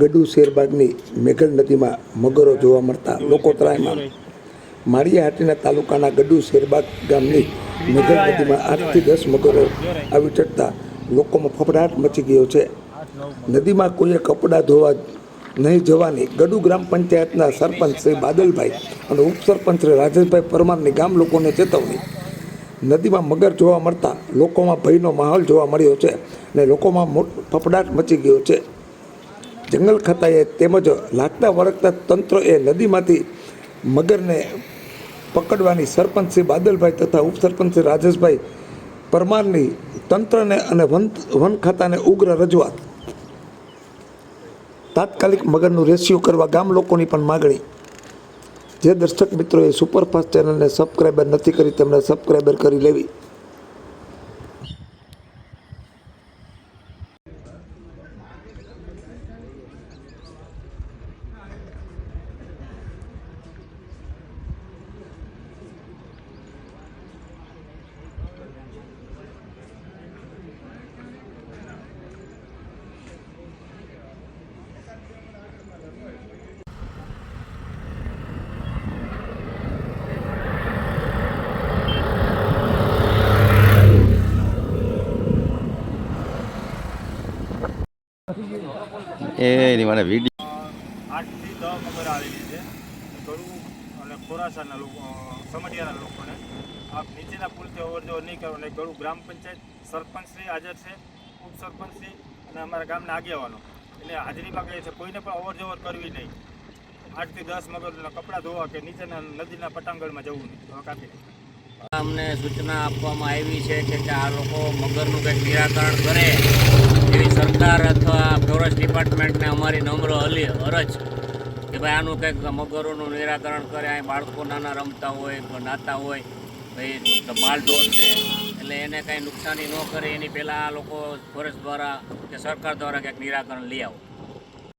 ગડુ શેરબાગની મેઘલ નદીમાં મગરો જોવા મળતા લોકો ત્રાયમામ માળિયાહાટીના તાલુકાના ગડુ શેરબાગ ગામની મેઘલ નદીમાં આઠથી દસ મગરો આવી ચડતા લોકોમાં ફફડાટ મચી ગયો છે. નદીમાં કોઈએ કપડાં ધોવા નહીં જવાની ગડુ ગ્રામ પંચાયતના સરપંચ શ્રી બાદલભાઈ અને ઉપસરપંચ શ્રી રાજેશભાઈ પરમારની ગામ લોકોને ચેતવણી. નદીમાં મગર જોવા મળતા લોકોમાં ભયનો માહોલ જોવા મળ્યો છે અને લોકોમાં ફફડાટ મચી ગયો છે. જંગલ ખાતાએ તેમજ લાગતા વળગતા તંત્રએ નદીમાંથી મગરને પકડવાની સરપંચ શ્રી બાદલભાઈ તથા ઉપસરપંચ શ્રી રાજેશભાઈ પરમારની તંત્રને અને વન વન ખાતાને ઉગ્ર રજૂઆત. તાત્કાલિક મગરનું રેસ્ક્યુ કરવા ગામ લોકોની પણ માગણી. જે દર્શક મિત્રોએ સુપરફાસ્ટ ચેનલને સબસ્ક્રાઈબર નથી કરી તેમણે સબસ્ક્રાઈબર કરી લેવી. એની મને વીડિયો આઠથી દસ મગર આવેલી છે. ગળું અને ખોરાસાના લોકો સમઢિયાના લોકોને. આપ નીચેના પુલથી અવરજવર નહીં કરો અને ગળું ગ્રામ પંચાયત સરપંચશ્રી હાજર છે ઉપસરપંચશ્રી અને અમારા ગામના આગેવાનો. એટલે હાજરીમાં કહે છે કોઈને પણ અવરજવર કરવી નહીં. આઠથી દસ મગરના કપડાં ધોવા કે નીચેના નદીના પટાંગણમાં જવું નહીં. કાપી અમને સૂચના આપવામાં આવી છે કે કે આ લોકો મગરનું કંઈક નિરાકરણ કરે. એવી સરકાર અથવા ફોરેસ્ટ ડિપાર્ટમેન્ટને અમારી નમ્ર અલી અરજ કે ભાઈ આનું કંઈક મગરોનું નિરાકરણ કરે, અહીં બાળકો નાના રમતા હોય નાતા હોય, ભાઈ માલઢોર છે. એટલે એને કાંઈ નુકસાની ન કરે. એની પહેલાં આ લોકો ફોરેસ્ટ દ્વારા કે સરકાર દ્વારા કંઈક નિરાકરણ લઈ આવો.